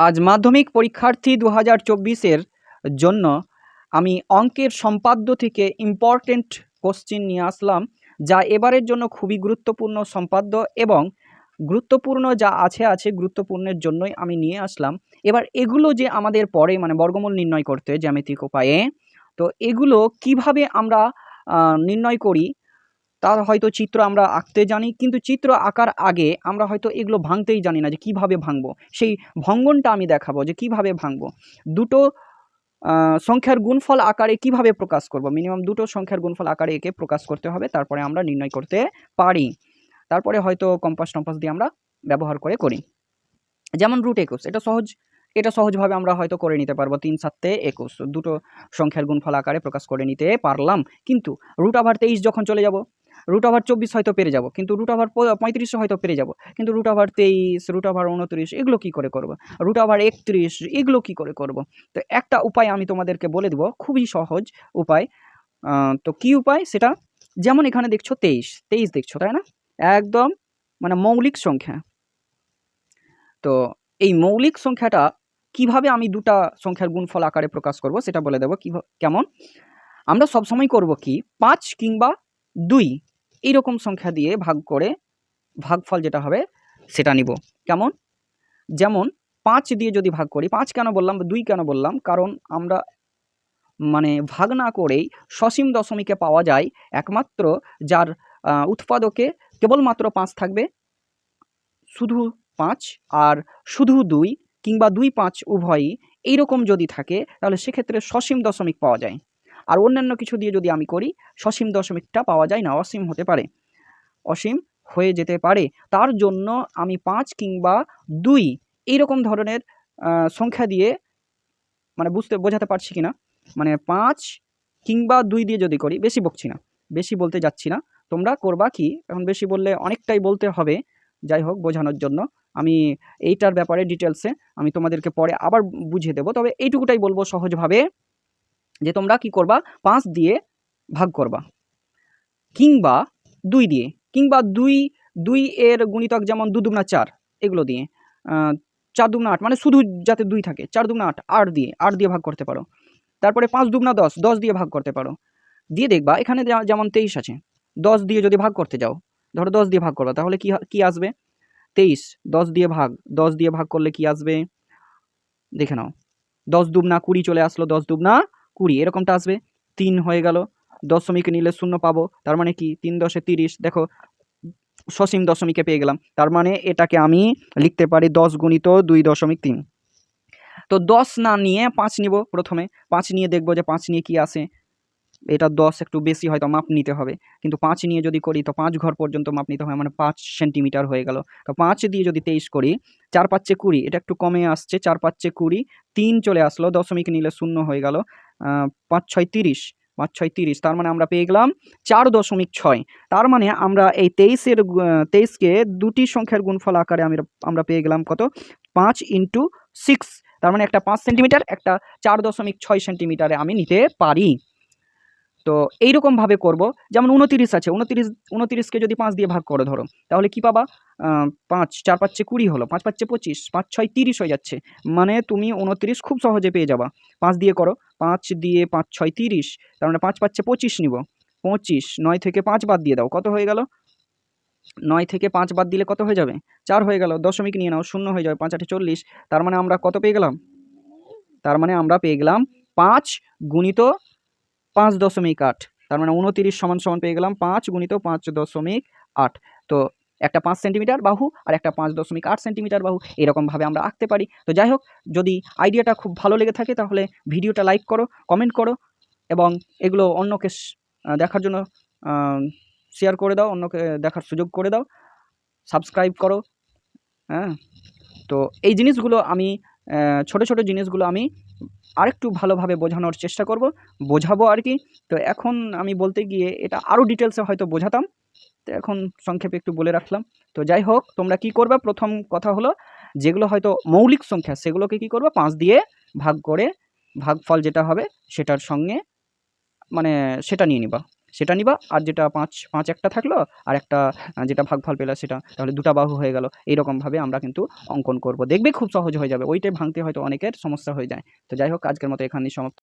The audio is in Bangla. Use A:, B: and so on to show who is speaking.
A: আজ মাধ্যমিক পরীক্ষার্থী দু হাজার চব্বিশের জন্য আমি অঙ্কের সম্পাদ্য থেকে ইম্পর্টেন্ট কোশ্চিন নিয়ে আসলাম, যা এবারের জন্য খুবই গুরুত্বপূর্ণ সম্পাদ্য এবং গুরুত্বপূর্ণ যা আছে আছে গুরুত্বপূর্ণের জন্যই আমি নিয়ে আসলাম। এবার এগুলো যে আমাদের পরে মানে বর্গমূল নির্ণয় করতে জ্যামিতিক উপায়ে, তো এগুলো কীভাবে আমরা নির্ণয় করি তার হয়তো চিত্র আমরা আঁকতে জানি, কিন্তু চিত্র আঁকার আগে আমরা হয়তো এগুলো ভাঙতেই জানি না যে কীভাবে ভাঙবো। সেই ভঙ্গনটা আমি দেখাবো যে কীভাবে ভাঙব। দুটো সংখ্যার গুণফল আকারে কীভাবে প্রকাশ করব? মিনিমাম দুটো সংখ্যার গুণফল আকারে একে প্রকাশ করতে হবে, তারপরে আমরা নির্ণয় করতে পারি। তারপরে হয়তো কম্পাস টম্পাস দিয়ে আমরা ব্যবহার করে করি। যেমন রুট একুশ, এটা সহজ, এটা সহজভাবে আমরা হয়তো করে নিতে পারব তিন সাতে একুশ। দুটো সংখ্যার গুণফল আকারে প্রকাশ করে নিতে পারলাম। কিন্তু রুট আবার তেইশ যখন চলে যাব রুট আভার চব্বিশ হয়তো পেরে যাব, কিন্তু রুট আভার পঁয়ত্রিশে হয়তো পেরে যাব, কিন্তু রুট আভার তেইশ রুট আভার উনত্রিশ, এগুলো কী করে করব? রুট আভার একত্রিশ, এগুলো কী করে করব? তো একটা উপায় আমি তোমাদেরকে বলে দেবো, খুবই সহজ উপায়। তো কি উপায়? সেটা যেমন এখানে দেখছ তেইশ তেইশ দেখছ, তাই না? একদম মানে মৌলিক সংখ্যা। তো এই মৌলিক সংখ্যাটা কীভাবে আমি দুটা সংখ্যার গুণফল আকারে প্রকাশ করব সেটা বলে দেবো কিভা- কেমন? আমরা সবসময় করব কি? পাঁচ কিংবা দুই। এইরকম সংখ্যা দিয়ে ভাগ করে ভাগফল যেটা হবে সেটা নিব। কেমন? যেমন পাঁচ দিয়ে যদি ভাগ করি, পাঁচ কেন বললাম? দুই কেন বললাম? কারণ আমরা মানে ভাগ না করেই সসীম দশমিকে পাওয়া যায় একমাত্র যার উৎপাদকে কেবলমাত্র পাঁচ থাকবে। শুধু পাঁচ আর শুধু দুই কিংবা দুই পাঁচ উভয়ই এইরকম যদি থাকে, তাহলে সেক্ষেত্রে সসীম দশমিক পাওয়া যায়। আর অন্যান্য কিছু দিয়ে যদি আমি করি, সসীম দশমিকটা পাওয়া যায় না, অসীম হতে পারে। অসীম হয়ে যেতে পারে। তার জন্য আমি পাঁচ কিংবা দুই এইরকম ধরনের সংখ্যা দিয়ে মানে বুঝতে, বোঝাতে পারছি কিনা? মানে পাঁচ কিংবা দুই দিয়ে যদি করি, বেশি বকছি না। বেশি বলতে যাচ্ছি না। তোমরা করবা কি? এখন বেশি বললে অনেকটাই বলতে হবে। যাই হোক, বোঝানোর জন্য। আমি এইটার ব্যাপারে ডিটেলসে আমি তোমাদেরকে পরে আবার বুঝিয়ে দেবো। তবে এইটুকুটাই বলব সহজভাবে। যে তোমরা কি করবা? পাঁচ দিয়ে ভাগ করবা। কিংবা দুই দিয়ে। কিংবা দুই দুই এর গুণিতক যেমন দু দুগুণা চার এগুলো দিয়ে চার দুগুণা আট মানে শুধু যাতে দুই থাকে, চার দুগুণা আট আট দিয়ে আট দিয়ে ভাগ করতে পারো। তারপরে পাঁচ দুগুণা দশ দশ দিয়ে ভাগ করতে পারো। দিয়ে দেখবা এখানে যেমন তেইশ আছে, দশ দিয়ে যদি ভাগ করতে যাও, ধরো দশ দিয়ে ভাগ করবা, তাহলে কি কি আসবে? তেইশ, দশ দিয়ে ভাগ, দশ দিয়ে ভাগ করলে কি আসবে? দেখে নাও, দশ দুবনা কুড়ি চলে আসলো, দশ দুবনা কুড়ি, এরকমটা আসবে। তিন হয়ে গেল, দশমিক নিলে শূন্য পাবো, তার মানে কি? তিন দশে তিরিশ, দেখো, সসীম দশমিকে পেয়ে গেলাম, তার মানে এটাকে আমি লিখতে পারি দশ গুণিত দুই দশমিক তিন। তো দশ না নিয়ে পাঁচ নিব প্রথমে, পাঁচ নিয়ে দেখব যে পাঁচ নিয়ে কি আসে এটা দশ একটু বেশি হয়তো মাপ নিতে হবে, কিন্তু পাঁচ নিয়ে যদি করি তো পাঁচ ঘর পর্যন্ত মাপ নিতে হয় মানে পাঁচ সেন্টিমিটার হয়ে গেল। তো পাঁচ দিয়ে যদি তেইশ করি, চার পাঁচে কুড়ি, এটা একটু কমে আসছে, চার পাঁচে কুড়ি, তিন চলে আসলো, দশমিক নিলে শূন্য হয়ে গেল। পাঁচ ছয় তিরিশ, পাঁচ ছয় তিরিশ, তার মানে আমরা পেয়ে গেলাম চার দশমিক ছয়। তার মানে আমরা এই তেইশের তেইশকে দুটি সংখ্যার গুণফল আকারে আমরা আমরা পেয়ে গেলাম কত? পাঁচ ইন্টু সিক্স। তার মানে একটা পাঁচ সেন্টিমিটার, একটা চার দশমিক ছয় সেন্টিমিটারে আমি নিতে পারি। তো এইরকমভাবে করব। যেমন উনতিরিশ আছে উনতিরিশ উনতিরিশকে যদি পাঁচ দিয়ে ভাগ করো ধরো, তাহলে কি পাবা? পাঁচ, চার পাঁচে কুড়ি হলো, পাঁচ পাঁচে পঁচিশ, পাঁচ ছয় তিরিশ হয়ে যাচ্ছে। মানে তুমি উনতিরিশ খুব সহজে পেয়ে যাবা। পাঁচ দিয়ে করো, পাঁচ দিয়ে পাঁচ ছয় তিরিশ, তার মানে পাঁচ পাঁচে পঁচিশ নিব। পঁচিশ, নয় থেকে পাঁচ বাদ দিয়ে দাও, কত হয়ে গেল? নয় থেকে পাঁচ বাদ দিলে কত হয়ে যাবে? চার হয়ে গেল, দশমিক নিয়ে নাও, শূন্য হয়ে যাবে, পাঁচ আটে চল্লিশ, তার মানে আমরা কত পেয়ে গেলাম? তার মানে আমরা পেয়ে গেলাম পাঁচ গুণিত পাঁচ দশমিক আট। তার মানে উনতিরিশ সমান সমান পেয়ে গেলাম পাঁচ গুণিত পাঁচ দশমিক আট। তো একটা পাঁচ সেন্টিমিটার বাহু আর একটা পাঁচ দশমিক আট সেন্টিমিটার বাহু এরকমভাবে আমরা আঁকতে পারি। তো যাই হোক, যদি আইডিয়াটা খুব ভালো লেগে থাকে তাহলে ভিডিওটা লাইক করো, কমেন্ট করো এবং এগুলো অন্যকে দেখার জন্য শেয়ার করে দাও, অন্যকে দেখার সুযোগ করে দাও, সাবস্ক্রাইব করো হ্যাঁ। তো এই জিনিসগুলো আমি ছোট ছোট জিনিসগুলো আমি আরেকটু ভালোভাবে বোঝানোর চেষ্টা করব, বোঝাবো আর কি। তো এখন আমি বলতে গিয়ে এটা আরও ডিটেলসে হয়তো বোঝাতাম। তো এখন সংক্ষেপে একটু বলে রাখলাম। তো যাই হোক, তোমরা কি করবে? প্রথম কথা হলো, যেগুলো হয়তো মৌলিক সংখ্যা, সেগুলোকে কি করবে? পাঁচ দিয়ে ভাগ করে, ভাগফল যেটা হবে সেটার সঙ্গে মানে সেটা নিয়ে নিবা। সেটা নিবা। আর যেটা পাঁচ পাঁচ একটা থাকল আর একটা যেটা ভাগফল পেলা সেটা, তাহলে দুটা বাহু হয়ে গেল। এইরকমভাবে আমরা কিন্তু অঙ্কন করব। দেখবে খুব সহজ হয়ে যাবে। ওইটাই ভাঙতে হয়তো অনেকের সমস্যা হয়ে যায়। তো যাই হোক, আজকের মতো এখানেই সমাপ্ত।